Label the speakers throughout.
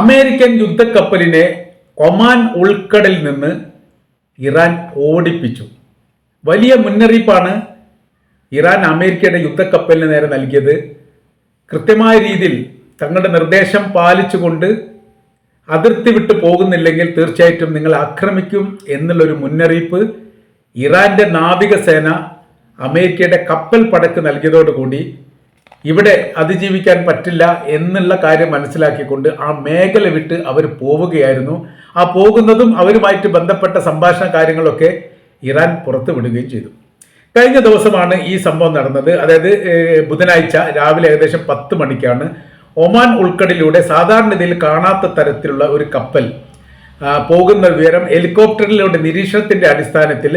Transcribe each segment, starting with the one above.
Speaker 1: American യുദ്ധക്കപ്പലിനെ Oman ഉൾക്കടലിൽ നിന്ന് Iran ഓടിപ്പിച്ചു. വലിയ മുന്നറിയിപ്പാണ് ഇറാൻ അമേരിക്കയുടെ യുദ്ധക്കപ്പലിന് നേരെ നൽകിയത്. കൃത്യമായ രീതിയിൽ തങ്ങളുടെ നിർദ്ദേശം പാലിച്ചുകൊണ്ട് അതിർത്തി വിട്ടു പോകുന്നില്ലെങ്കിൽ തീർച്ചയായിട്ടും നിങ്ങൾ ആക്രമിക്കും എന്നുള്ളൊരു മുന്നറിയിപ്പ് ഇറാന്റെ നാവികസേന അമേരിക്കയുടെ കപ്പൽ പടക്ക് നൽകിയതോടുകൂടി ഇവിടെ അതിജീവിക്കാൻ പറ്റില്ല എന്നുള്ള കാര്യം മനസ്സിലാക്കിക്കൊണ്ട് ആ മേഖല വിട്ട് അവർ പോവുകയായിരുന്നു. ആ പോകുന്നതും അവരുമായിട്ട് ബന്ധപ്പെട്ട സംഭാഷണ കാര്യങ്ങളൊക്കെ ഇറാൻ പുറത്തു വിടുകയും ചെയ്തു. കഴിഞ്ഞ ദിവസമാണ് ഈ സംഭവം നടന്നത്. അതായത് ബുധനാഴ്ച രാവിലെ ഏകദേശം പത്ത് മണിക്കാണ് ഒമാൻ ഉൾക്കടലിലൂടെ സാധാരണഗതിയിൽ കാണാത്ത തരത്തിലുള്ള ഒരു കപ്പൽ പോകുന്ന വിവരം ഹെലികോപ്റ്ററിലൂടെ നിരീക്ഷണത്തിന്റെ അടിസ്ഥാനത്തിൽ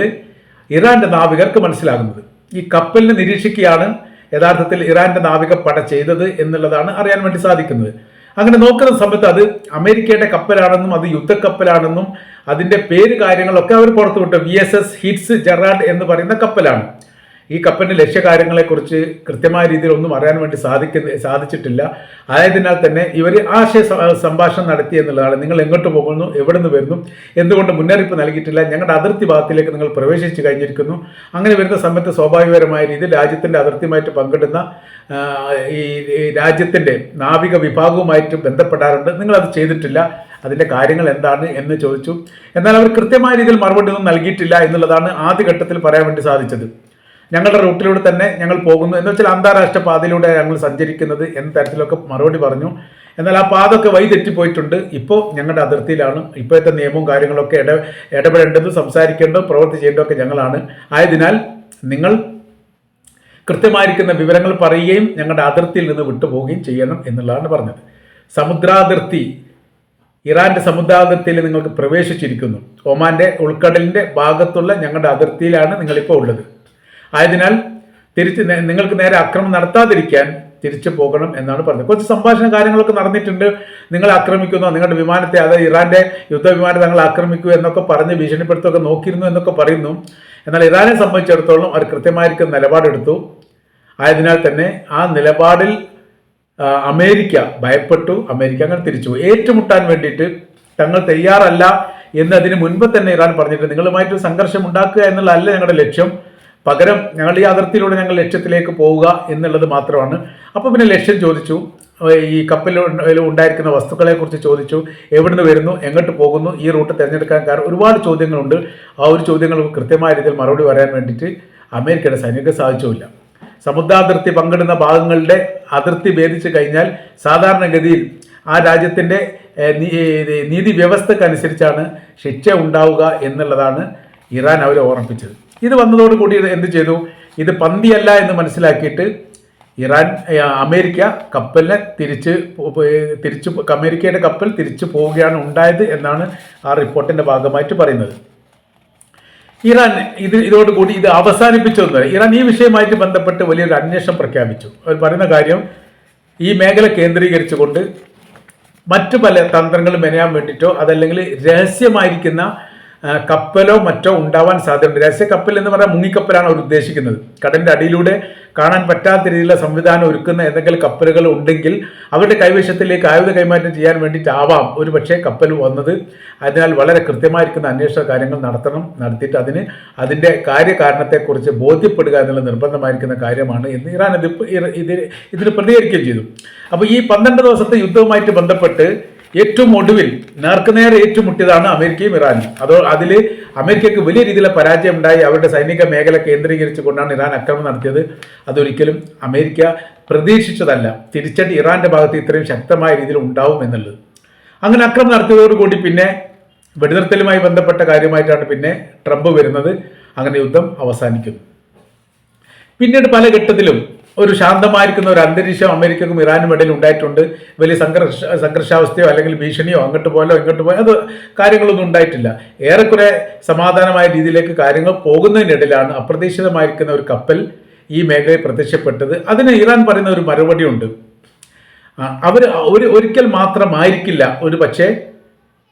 Speaker 1: ഇറാന്റെ നാവികർക്ക് മനസ്സിലാകുന്നത്. ഈ കപ്പലിനെ നിരീക്ഷിക്കുകയാണ് യഥാർത്ഥത്തിൽ ഇറാന്റെ നാവികപ്പട ചെയ്തത് എന്നുള്ളതാണ് അറിയാൻ വേണ്ടി സാധിക്കുന്നത്. അങ്ങനെ നോക്കുന്ന സമയത്ത് അത് അമേരിക്കയുടെ കപ്പലാണെന്നും അത് യുദ്ധക്കപ്പലാണെന്നും അതിന്റെ പേര് കാര്യങ്ങളൊക്കെ അവർ പുറത്തുവിട്ടു. V S S hits Gerard എന്ന് പറയുന്ന കപ്പലാണ്. ഈ കപ്പലിന്റെ ലക്ഷ്യകാര്യങ്ങളെക്കുറിച്ച് കൃത്യമായ രീതിയിൽ ഒന്നും അറിയാൻ വേണ്ടി സാധിക്കുന്ന സാധിച്ചിട്ടില്ല. ആയതിനാൽ തന്നെ ഇവർ ആശയ സംഭാഷണം നടത്തി എന്നുള്ളതാണ്. നിങ്ങൾ എങ്ങോട്ട് പോകുന്നു എവിടെ നിന്ന് വരുന്നു എന്തുകൊണ്ട് മുന്നറിയിപ്പ് നൽകിയിട്ടില്ല ഞങ്ങളുടെ അതിർത്തി ഭാഗത്തിലേക്ക് നിങ്ങൾ പ്രവേശിച്ചു കഴിഞ്ഞിരിക്കുന്നു. അങ്ങനെ വരുന്ന സമയത്ത് സ്വാഭാവികപരമായ രീതിയിൽ രാജ്യത്തിന്റെ അതിർത്തിയുമായിട്ട് പങ്കിടുന്ന ഈ രാജ്യത്തിന്റെ നാവിക വിഭാഗവുമായിട്ട് ബന്ധപ്പെടാറുണ്ട്. നിങ്ങൾ അത് ചെയ്തിട്ടില്ല. അതിന്റെ കാര്യങ്ങൾ എന്താണ് എന്ന് ചോദിച്ചു. എന്നാൽ അവർ കൃത്യമായ രീതിയിൽ മറുപടി ഒന്നും നൽകിയിട്ടില്ല എന്നുള്ളതാണ് ആദ്യഘട്ടത്തിൽ പറയാൻ വേണ്ടി സാധിച്ചത്. ഞങ്ങളുടെ റൂട്ടിലൂടെ തന്നെ ഞങ്ങൾ പോകുന്നു. എന്ന് വെച്ചാൽ അന്താരാഷ്ട്ര പാതയിലൂടെ ഞങ്ങൾ സഞ്ചരിക്കുന്നത് എന്ന തരത്തിലൊക്കെ മറുപടി പറഞ്ഞു. എന്നാൽ ആ പാത ഒക്കെ വഴി തെറ്റിപ്പോയിട്ടുണ്ട്. ഇപ്പോൾ ഞങ്ങളുടെ അതിർത്തിയിലാണ്. ഇപ്പോഴത്തെ നിയമവും കാര്യങ്ങളൊക്കെ ഇട ഇടപെടേണ്ടതും സംസാരിക്കേണ്ടതും പ്രവൃത്തി ചെയ്യേണ്ടതൊക്കെ ഞങ്ങളാണ്. ആയതിനാൽ നിങ്ങൾ കൃത്യമായിരിക്കുന്ന വിവരങ്ങൾ പറയുകയും ഞങ്ങളുടെ അതിർത്തിയിൽ നിന്ന് വിട്ടുപോവുകയും ചെയ്യണം എന്നുള്ളതാണ് പറഞ്ഞത്. സമുദ്രാതിർത്തി ഇറാന്റെ സമുദ്രാതിർത്തിയിൽ നിങ്ങൾക്ക് പ്രവേശിച്ചിരിക്കുന്നു. ഒമാന്റെ ഉൾക്കടലിന്റെ ഭാഗത്തുള്ള ഞങ്ങളുടെ അതിർത്തിയിലാണ് നിങ്ങളിപ്പോൾ ഉള്ളത്. ആയതിനാൽ തിരിച്ച് നിങ്ങൾക്ക് നേരെ അക്രമം നടത്താതിരിക്കാൻ തിരിച്ചു പോകണം എന്നാണ് പറഞ്ഞത്. കുറച്ച് സംഭാഷണ കാര്യങ്ങളൊക്കെ നടന്നിട്ടുണ്ട്. നിങ്ങൾ ആക്രമിക്കുന്നു നിങ്ങളുടെ വിമാനത്തെ അതായത് ഇറാന്റെ യുദ്ധവിമാനം തങ്ങൾ ആക്രമിക്കൂ എന്നൊക്കെ പറഞ്ഞ് ഭീഷണിപ്പെടുത്തൊക്കെ നോക്കിയിരുന്നു എന്നൊക്കെ പറയുന്നു. എന്നാൽ ഇറാനെ സംബന്ധിച്ചിടത്തോളം അവർ കൃത്യമായിരിക്കും നിലപാടെടുത്തു. ആയതിനാൽ തന്നെ ആ നിലപാടിൽ അമേരിക്ക ഭയപ്പെട്ടു. അമേരിക്ക അങ്ങനെ തിരിച്ചു ഏറ്റുമുട്ടാൻ വേണ്ടിയിട്ട് തങ്ങൾ തയ്യാറല്ല എന്ന് അതിന് മുൻപ് തന്നെ ഇറാൻ പറഞ്ഞിട്ട് നിങ്ങളുമായിട്ട് സംഘർഷം ഉണ്ടാക്കുക എന്നുള്ളതല്ല ഞങ്ങളുടെ ലക്ഷ്യം. പകരം ഞങ്ങളുടെ ഈ അതിർത്തിയിലൂടെ ഞങ്ങൾ ലക്ഷ്യത്തിലേക്ക് പോവുക എന്നുള്ളത് മാത്രമാണ്. അപ്പോൾ പിന്നെ ലക്ഷ്യം ചോദിച്ചു. ഈ കപ്പലിൽ ഉണ്ടായിരിക്കുന്ന വസ്തുക്കളെക്കുറിച്ച് ചോദിച്ചു. എവിടുന്ന് വരുന്നു? എങ്ങോട്ട് പോകുന്നു? ഈ റൂട്ട് തിരഞ്ഞെടുക്കാൻ കാരണം ഒരുപാട് ചോദ്യങ്ങളുണ്ട്. ആ ഒരു ചോദ്യങ്ങൾക്ക് കൃത്യമായ രീതിയിൽ മറുപടി പറയാൻ വേണ്ടിയിട്ട് അമേരിക്കയുടെ സൈനിക സാധിച്ചുമില്ല. സമുദ്രാതിർത്തി പങ്കിടുന്ന ഭാഗങ്ങളുടെ അതിർത്തി ഭേദിച്ചു കഴിഞ്ഞാൽ സാധാരണഗതിയിൽ ആ രാജ്യത്തിന്റെ നീതി വ്യവസ്ഥക്കനുസരിച്ചാണ് ശിക്ഷ ഉണ്ടാവുക എന്നുള്ളതാണ് ഇറാൻ അവരെ ഓർമ്മിപ്പിച്ചത്. ഇത് വന്നതോടുകൂടി കൂടി എന്ത് ചെയ്തു? ഇത് പന്തിയല്ല എന്ന് മനസ്സിലാക്കിയിട്ട് ഇറാൻ അമേരിക്ക കപ്പലിനെ തിരിച്ച് തിരിച്ചു അമേരിക്കയുടെ കപ്പൽ തിരിച്ചു പോവുകയാണ് ഉണ്ടായത് എന്നാണ് ആ റിപ്പോർട്ടിന്റെ ഭാഗമായിട്ട് പറയുന്നത്. ഇറാൻ ഇത് ഇതോടുകൂടി ഇത് അവസാനിപ്പിച്ചൊന്നും ഇറാൻ ഈ വിഷയമായിട്ട് ബന്ധപ്പെട്ട് വലിയൊരു അന്വേഷണം പ്രഖ്യാപിച്ചു. അവർ പറയുന്ന കാര്യം ഈ മേഖല കേന്ദ്രീകരിച്ചുകൊണ്ട് മറ്റു പല തന്ത്രങ്ങൾ മെനയാൻ വേണ്ടിയിട്ടോ അതല്ലെങ്കിൽ രഹസ്യമായിരിക്കുന്ന കപ്പലോ മറ്റോ ഉണ്ടാവാൻ സാധ്യതയുണ്ട്. രഹസ്യ കപ്പൽ എന്ന് പറഞ്ഞാൽ മുങ്ങിക്കപ്പലാണ് അവർ ഉദ്ദേശിക്കുന്നത്. കടലിന്റെ അടിയിലൂടെ കാണാൻ പറ്റാത്ത രീതിയിലുള്ള സംവിധാനം ഒരുക്കുന്ന എന്തെങ്കിലും കപ്പലുകൾ ഉണ്ടെങ്കിൽ അവരുടെ കൈവശത്തിലേക്ക് ആയുധ കൈമാറ്റം ചെയ്യാൻ വേണ്ടിയിട്ടാവാം ഒരു പക്ഷേ കപ്പൽ വന്നത്. അതിനാൽ വളരെ കൃത്യമായിരിക്കുന്ന അന്വേഷണ കാര്യങ്ങൾ നടത്തണം നടത്തിയിട്ട് അതിന് അതിന്റെ കാര്യകാരണത്തെക്കുറിച്ച് ബോധ്യപ്പെടുക എന്നുള്ള നിർബന്ധമായിരിക്കുന്ന കാര്യമാണ് എന്ന് ഇറാൻ ഇത് ഇറ- ഇത് ഇതിന് പ്രതികരിക്കുകയും ചെയ്തു. അപ്പോൾ ഈ പന്ത്രണ്ട് ദിവസത്തെ യുദ്ധവുമായിട്ട് ബന്ധപ്പെട്ട് ഏറ്റവും ഒടുവിൽ നേർക്കുനേരെ ഏറ്റുമുട്ടിയതാണ് അമേരിക്കയും ഇറാനും. അതോ അതിൽ അമേരിക്കയ്ക്ക് വലിയ രീതിയിലെ പരാജയം ഉണ്ടായി അവരുടെ സൈനിക മേഖല കേന്ദ്രീകരിച്ചുകൊണ്ടാണ് ഇറാൻ ആക്രമണം നടത്തിയത്. അതൊരിക്കലും അമേരിക്ക പ്രതീക്ഷിച്ചതല്ല. തിരിച്ചടി ഇറാന്റെ ഭാഗത്ത് ഇത്രയും ശക്തമായ രീതിയിൽ ഉണ്ടാവും എന്നുള്ളത്. അങ്ങനെ അക്രമം നടത്തിയതോടുകൂടി പിന്നെ വെടിനിർത്തലുമായി ബന്ധപ്പെട്ട കാര്യമായിട്ടാണ് പിന്നെ ട്രംപ് വരുന്നത്. അങ്ങനെ യുദ്ധം അവസാനിക്കുന്നു. പിന്നീട് പല ഘട്ടത്തിലും ഒരു ശാന്തമായിരിക്കുന്ന ഒരു അന്തരീക്ഷം അമേരിക്കക്കും ഇറാനും ഇടയിൽ ഉണ്ടായിട്ടുണ്ട്. വലിയ സംഘർഷ സംഘർഷാവസ്ഥയോ അല്ലെങ്കിൽ ഭീഷണിയോ അങ്ങോട്ട് പോലോ ഇങ്ങോട്ട് പോയാലോ അത് കാര്യങ്ങളൊന്നും ഉണ്ടായിട്ടില്ല. ഏറെക്കുറെ സമാധാനമായ രീതിയിലേക്ക് കാര്യങ്ങൾ പോകുന്നതിനിടയിലാണ് അപ്രതീക്ഷിതമായിരിക്കുന്ന ഒരു കപ്പൽ ഈ മേഖലയിൽ പ്രത്യക്ഷപ്പെട്ടത്. അതിന് ഇറാൻ പറയുന്ന ഒരു മറുപടിയുണ്ട്. അവർ ഒരു ഒരിക്കൽ മാത്രമായിരിക്കില്ല ഒരു പക്ഷേ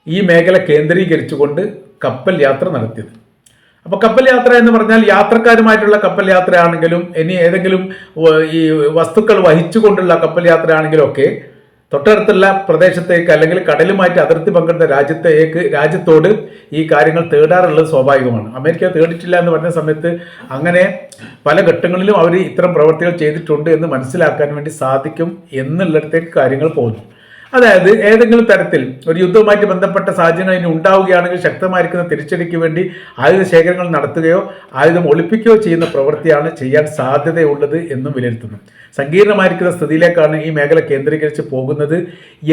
Speaker 1: ഈ മേഖല കേന്ദ്രീകരിച്ചുകൊണ്ട് കപ്പൽ യാത്ര നടത്തിയത്. അപ്പോൾ കപ്പൽ യാത്ര എന്ന് പറഞ്ഞാൽ യാത്രക്കാരുമായിട്ടുള്ള കപ്പൽ യാത്രയാണെങ്കിലും ഇനി ഏതെങ്കിലും ഈ വസ്തുക്കൾ വഹിച്ചുകൊണ്ടുള്ള കപ്പൽ യാത്രയാണെങ്കിലും ഒക്കെ തൊട്ടടുത്തുള്ള പ്രദേശത്തേക്ക് അല്ലെങ്കിൽ കടലുമായിട്ട് അതിർത്തി പങ്കിടുന്ന രാജ്യത്തേക്ക് രാജ്യത്തോട് ഈ കാര്യങ്ങൾ തേടാറുള്ളത് സ്വാഭാവികമാണ്. അമേരിക്ക തേടിയിട്ടില്ല എന്ന് പറഞ്ഞ സമയത്ത് അങ്ങനെ പല ഘട്ടങ്ങളിലും അവർ ഇത്തരം പ്രവർത്തികൾ ചെയ്തിട്ടുണ്ട് എന്ന് മനസ്സിലാക്കാൻ വേണ്ടി സാധിക്കും എന്നുള്ളിടത്തേക്ക് കാര്യങ്ങൾ പോകുന്നു. അതായത് ഏതെങ്കിലും തരത്തിൽ ഒരു യുദ്ധവുമായിട്ട് ബന്ധപ്പെട്ട സാഹചര്യങ്ങൾ ഇനി ഉണ്ടാവുകയാണെങ്കിൽ ശക്തമായിരിക്കുന്ന തിരിച്ചടിക്ക് വേണ്ടി ആയുധ ശേഖരങ്ങൾ നടത്തുകയോ ആയുധം ഒളിപ്പിക്കുകയോ ചെയ്യുന്ന പ്രവൃത്തിയാണ് ചെയ്യാൻ സാധ്യതയുള്ളത് എന്നും വിലയിരുത്തുന്നു. സങ്കീർണമായിരിക്കുന്ന സ്ഥിതിയിലേക്കാണ് ഈ മേഖല കേന്ദ്രീകരിച്ച് പോകുന്നത്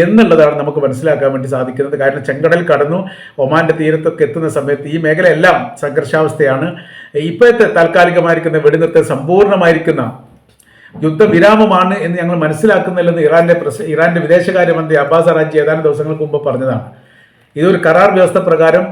Speaker 1: എന്നുള്ളതാണ് നമുക്ക് മനസ്സിലാക്കാൻ വേണ്ടി സാധിക്കുന്നത്. കാരണം ചെങ്കടൽ കടന്നു ഒമാന്റെ തീരത്തൊക്കെ എത്തുന്ന സമയത്ത് ഈ മേഖലയെല്ലാം സംഘർഷാവസ്ഥയാണ്. ഇപ്പോഴത്തെ താൽക്കാലികമായിരിക്കുന്ന വെടിനിർത്തൽ സമ്പൂർണമായിരിക്കുന്ന യുദ്ധവിരാമമാണ് എന്ന് ഞങ്ങൾ മനസ്സിലാക്കുന്നില്ലെന്ന് ഇറാന്റെ പ്രസ് ഇറാന്റെ വിദേശകാര്യമന്ത്രി അബ്ബാസ് അറാജി ഏതാനും ദിവസങ്ങൾക്ക് മുമ്പ് പറഞ്ഞതാണ്. ഇതൊരു കരാർ വ്യവസ്ഥ പ്രകാരം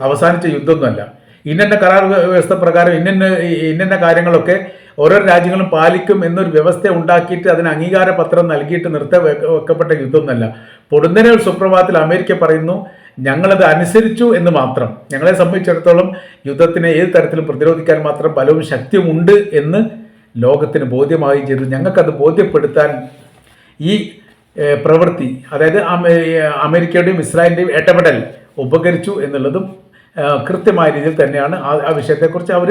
Speaker 1: അവസാനിച്ച യുദ്ധമൊന്നുമല്ല. ഇന്ന കരാർ വ്യവസ്ഥ പ്രകാരം ഇന്ന ഇന്ന കാര്യങ്ങളൊക്കെ ഓരോ രാജ്യങ്ങളും പാലിക്കും എന്നൊരു വ്യവസ്ഥ ഉണ്ടാക്കിയിട്ട് അതിന് അംഗീകാര പത്രം നൽകിയിട്ട് നിർത്ത വെക്കപ്പെട്ട യുദ്ധമൊന്നുമല്ല. പൊടുന്നനെ ഒരു സുപ്രഭാതത്തിൽ അമേരിക്ക പറയുന്നു ഞങ്ങളത് അനുസരിച്ചു എന്ന് മാത്രം. ഞങ്ങളെ സംബന്ധിച്ചിടത്തോളം യുദ്ധത്തിനെ ഏത് തരത്തിലും പ്രതിരോധിക്കാൻ മാത്രം ബലവും ശക്തിയുമുണ്ട് എന്ന് ലോകത്തിന് ബോധ്യമാവുകയും ചെയ്തു. ഞങ്ങൾക്കത് ബോധ്യപ്പെടുത്താൻ ഈ പ്രവൃത്തി അതായത് അമേരിക്കയുടെയും ഇസ്രായേലിന്റെയും ഇടപെടൽ ഉപകരിച്ചു എന്നുള്ളതും കൃത്യമായ രീതിയിൽ തന്നെയാണ് ആ വിഷയത്തെക്കുറിച്ച് അവർ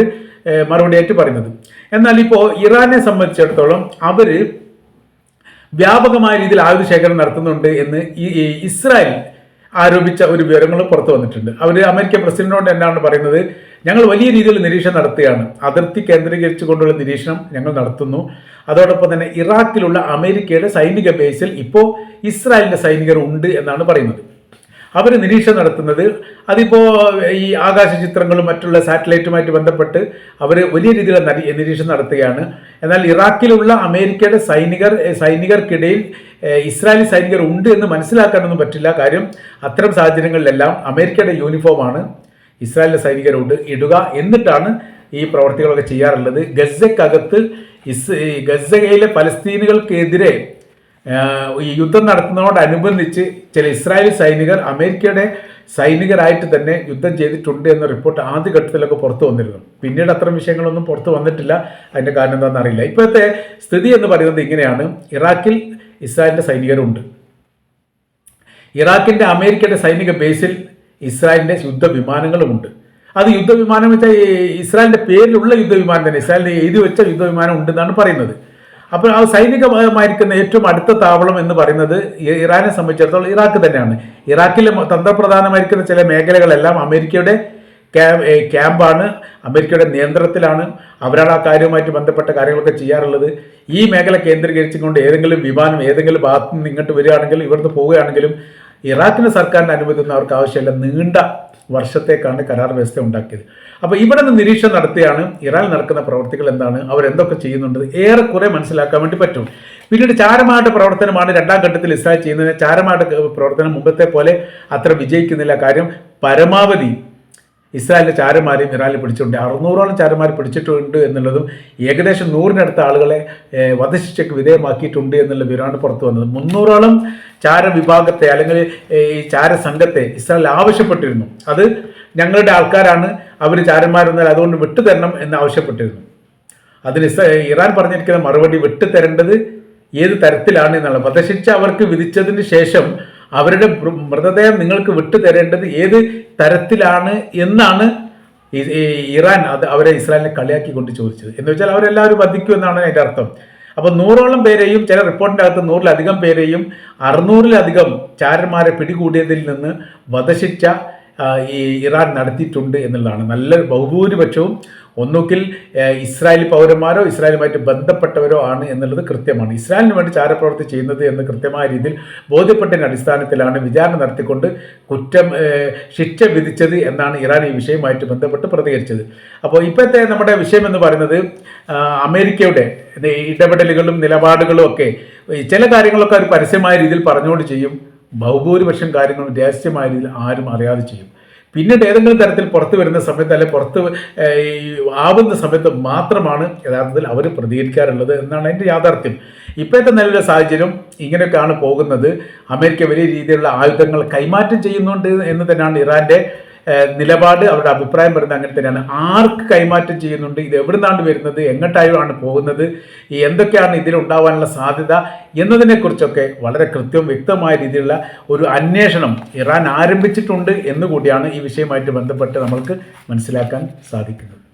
Speaker 1: മറുപടിയായിട്ട് പറയുന്നത്. എന്നാൽ ഇപ്പോൾ ഇറാനെ സംബന്ധിച്ചിടത്തോളം അവർ വ്യാപകമായ രീതിയിൽ ആയുധ ശേഖരണം നടത്തുന്നുണ്ട് എന്ന് ഈ ഇസ്രായേൽ ആരോപിച്ച ഒരു വിവരങ്ങൾ പുറത്തു വന്നിട്ടുണ്ട്. അവർ അമേരിക്ക പ്രസിഡന്റിനോട് എന്നാണ് പറയുന്നത് ഞങ്ങൾ വലിയ രീതിയിൽ നിരീക്ഷണം നടത്തുകയാണ്. അതിർത്തി കേന്ദ്രീകരിച്ചുകൊണ്ടുള്ള നിരീക്ഷണം ഞങ്ങൾ നടത്തുന്നു. അതോടൊപ്പം തന്നെ ഇറാഖിലുള്ള അമേരിക്കയുടെ സൈനിക ബേസിൽ ഇപ്പോൾ ഇസ്രായേലിന്റെ സൈനികർ ഉണ്ട് എന്നാണ് പറയുന്നത്. അവർ നിരീക്ഷണം നടത്തുന്നത്. അതിപ്പോൾ ഈ ആകാശ ചിത്രങ്ങളും മറ്റുള്ള സാറ്റലൈറ്റുമായിട്ട് ബന്ധപ്പെട്ട് അവർ വലിയ രീതിയിലുള്ള നരി- നിരീക്ഷണം നടത്തുകയാണ്. എന്നാൽ ഇറാഖിലുള്ള അമേരിക്കയുടെ സൈനികർ സൈനികർക്കിടയിൽ ഇസ്രായേലി സൈനികർ ഉണ്ട് എന്ന് മനസ്സിലാക്കാനൊന്നും പറ്റില്ല. കാര്യം അത്തരം സാഹചര്യങ്ങളിലെല്ലാം അമേരിക്കയുടെ യൂണിഫോമാണ് ഇസ്രായേലിലെ സൈനികരുണ്ട് ഇടുക എന്നിട്ടാണ് ഈ പ്രവർത്തികളൊക്കെ ചെയ്യാറുള്ളത്. ഗസക്കകത്ത് ഇസ് ഗസയിലെ പലസ്തീനുകൾക്കെതിരെ ഈ യുദ്ധം നടത്തുന്നതോടനുബന്ധിച്ച് ചില ഇസ്രായേലി സൈനികർ അമേരിക്കയുടെ സൈനികരായിട്ട് തന്നെ യുദ്ധം ചെയ്തിട്ടുണ്ട് എന്ന റിപ്പോർട്ട് ആദ്യഘട്ടത്തിലൊക്കെ പുറത്തു വന്നിരുന്നു. പിന്നീട് അത്തരം വിഷയങ്ങളൊന്നും പുറത്തു വന്നിട്ടില്ല. അതിന്റെ കാരണം എന്താണെന്ന് അറിയില്ല. ഇപ്പോഴത്തെ സ്ഥിതി എന്ന് പറയുന്നത് ഇങ്ങനെയാണ്. ഇറാഖിൽ ഇസ്രായേലിന്റെ സൈനികരുണ്ട്. ഇറാഖിന്റെ അമേരിക്കയുടെ സൈനിക ബേസിൽ ഇസ്രായേലിന്റെ യുദ്ധവിമാനങ്ങളുമുണ്ട്. അത് യുദ്ധവിമാനം വെച്ചാൽ ഇസ്രായേലിന്റെ പേരിലുള്ള യുദ്ധവിമാനം തന്നെ. ഇസ്രായേലിന് എഴുതി വെച്ച യുദ്ധവിമാനം ഉണ്ടെന്നാണ് പറയുന്നത്. അപ്പോൾ ആ സൈനികമായിരിക്കുന്ന ഏറ്റവും അടുത്ത താവളം എന്ന് പറയുന്നത് ഇറാനെ സംബന്ധിച്ചിടത്തോളം ഇറാഖ് തന്നെയാണ്. ഇറാഖിലെ തന്ത്രപ്രധാനമായിരിക്കുന്ന ചില മേഖലകളെല്ലാം അമേരിക്കയുടെ ക്യാമ്പാണ് അമേരിക്കയുടെ നിയന്ത്രണത്തിലാണ് അവരാണ് ആ കാര്യവുമായിട്ട് ബന്ധപ്പെട്ട കാര്യങ്ങളൊക്കെ ചെയ്യാറുള്ളത്. ഈ മേഖല കേന്ദ്രീകരിച്ചുകൊണ്ട് ഏതെങ്കിലും വിമാനം ഏതെങ്കിലും ഭാഗത്തു നിന്ന് ഇങ്ങോട്ട് വരികയാണെങ്കിലും ഇവിടുന്ന് പോവുകയാണെങ്കിലും ഇറാഖിന് സർക്കാരിന് ഒന്നും അവർക്ക് ആവശ്യമില്ല. നീണ്ട വർഷത്തേക്കാണ് കരാർ വ്യവസ്ഥ ഉണ്ടാക്കിയത്. അപ്പോൾ ഇവിടെ നിന്ന് നിരീക്ഷണം നടത്തിയാണ് ഇറാൻ നടക്കുന്ന പ്രവർത്തികൾ എന്താണ് അവരെന്തൊക്കെ ചെയ്യുന്നുണ്ട് ഏറെക്കുറെ മനസ്സിലാക്കാൻ വേണ്ടി പറ്റും. പിന്നീട് ചാരമായിട്ട് പ്രവർത്തനമാണ് രണ്ടാം ഘട്ടത്തിൽ ഇസ്രായേൽ ചെയ്യുന്നത്. ചാരമായിട്ട് പ്രവർത്തനം മുമ്പത്തെ പോലെ അത്ര വിജയിക്കുന്നില്ല. കാര്യം പരമാവധി ഇസ്രായേലിലെ ചാരന്മാരെയും ഇറാനിൽ പിടിച്ചിട്ടുണ്ട്. അറുന്നൂറോളം ചാരന്മാർ പിടിച്ചിട്ടുണ്ട് എന്നുള്ളതും ഏകദേശം നൂറിനടുത്ത ആളുകളെ വധശിക്ഷയ്ക്ക് വിധേയമാക്കിയിട്ടുണ്ട് എന്നുള്ള വിവരമാണ് പുറത്തു വന്നത്. മുന്നൂറോളം ചാര വിഭാഗത്തെ അല്ലെങ്കിൽ ഈ ചാര സംഘത്തെ ഇസ്രായേൽ ആവശ്യപ്പെട്ടിരുന്നു. അത് ഞങ്ങളുടെ ആൾക്കാരാണ് അവർ ചാരന്മാരെന്നാൽ അതുകൊണ്ട് വിട്ടുതരണം എന്ന് ആവശ്യപ്പെട്ടിരുന്നു. അതിന് ഇറാൻ പറഞ്ഞിരിക്കുന്ന മറുപടി വിട്ടുതരേണ്ടത് ഏത് തരത്തിലാണ് എന്നുള്ള വധശിക്ഷ അവർക്ക് വിധിച്ചതിന് ശേഷം അവരുടെ മൃതദേഹം നിങ്ങൾക്ക് വിട്ടുതരേണ്ടത് ഏത് തരത്തിലാണ് എന്നാണ് ഇറാൻ അത് അവരെ ഇസ്രായേലിനെ കളിയാക്കിക്കൊണ്ട് ചോദിച്ചത്. എന്ന് വെച്ചാൽ അവരെല്ലാവരും വധിക്കും എന്നാണ് അതിന്റെ അർത്ഥം. അപ്പോൾ നൂറോളം പേരെയും ചില റിപ്പോർട്ടിന്റെ അകത്ത് നൂറിലധികം പേരെയും അറുന്നൂറിലധികം ചാരന്മാരെ പിടികൂടിയതിൽ നിന്ന് വധശിക്ഷ ഈ ഇറാൻ നടത്തിയിട്ടുണ്ട് എന്നുള്ളതാണ്. നല്ല ബഹുഭൂരിപക്ഷവും ഒന്നുകിൽ ഇസ്രായേൽ പൗരന്മാരോ ഇസ്രായേലുമായിട്ട് ബന്ധപ്പെട്ടവരോ ആണ് എന്നുള്ളത് കൃത്യമാണ്. ഇസ്രായേലിന് വേണ്ടി ചാരപ്രവർത്തി ചെയ്യുന്നത് എന്ന് കൃത്യമായ രീതിയിൽ ബോധ്യപ്പെട്ടതിന്റെ അടിസ്ഥാനത്തിലാണ് വിചാരണ നടത്തിക്കൊണ്ട് കുറ്റം ശിക്ഷ വിധിച്ചത് എന്നാണ് ഇറാൻ ഈ വിഷയവുമായിട്ട് ബന്ധപ്പെട്ട് പ്രതികരിച്ചത്. അപ്പോൾ ഇപ്പോഴത്തെ നമ്മുടെ വിഷയം എന്ന് പറയുന്നത് അമേരിക്കയുടെ ഇടപെടലുകളും നിലപാടുകളും ഒക്കെ ചില കാര്യങ്ങളൊക്കെ അവർ പരസ്യമായ രീതിയിൽ പറഞ്ഞുകൊണ്ട് ചെയ്യും. ബഹുഭൂരിപക്ഷം കാര്യങ്ങളും രഹസ്യമായ രീതിയിൽ ആരും അറിയാതെ ചെയ്യും. പിന്നീട് ഏതെങ്കിലും തരത്തിൽ പുറത്തു വരുന്ന സമയത്ത് അല്ലെങ്കിൽ പുറത്ത് ആവുന്ന സമയത്ത് മാത്രമാണ് യഥാർത്ഥത്തിൽ അവർ പ്രതികരിക്കാറുള്ളത് എന്നാണ് അതിന്റെ യാഥാർത്ഥ്യം. ഇപ്പോഴത്തെ നിലവിലെ സാഹചര്യം ഇങ്ങനെയൊക്കെയാണ് പോകുന്നത്. അമേരിക്ക വലിയ രീതിയിലുള്ള ആയുധങ്ങൾ കൈമാറ്റം ചെയ്യുന്നുണ്ട് എന്ന് തന്നെയാണ് ഇറാന്റെ നിലപാട് അവരുടെ അഭിപ്രായം വരുന്നത് അങ്ങനെ തന്നെയാണ്. ആർക്ക് കൈമാറ്റം ചെയ്യുന്നുണ്ട് ഇത് എവിടെ നിന്നാണ് വരുന്നത് എങ്ങോട്ടായാണ് പോകുന്നത് എന്തൊക്കെയാണ് ഇതിലുണ്ടാവാനുള്ള സാധ്യത എന്നതിനെക്കുറിച്ചൊക്കെ വളരെ കൃത്യവും വ്യക്തമായ രീതിയിലുള്ള ഒരു അന്വേഷണം ഇറാൻ ആരംഭിച്ചിട്ടുണ്ട് എന്നുകൂടിയാണ് ഈ വിഷയമായിട്ട് ബന്ധപ്പെട്ട് നമ്മൾക്ക് മനസ്സിലാക്കാൻ സാധിക്കുന്നത്.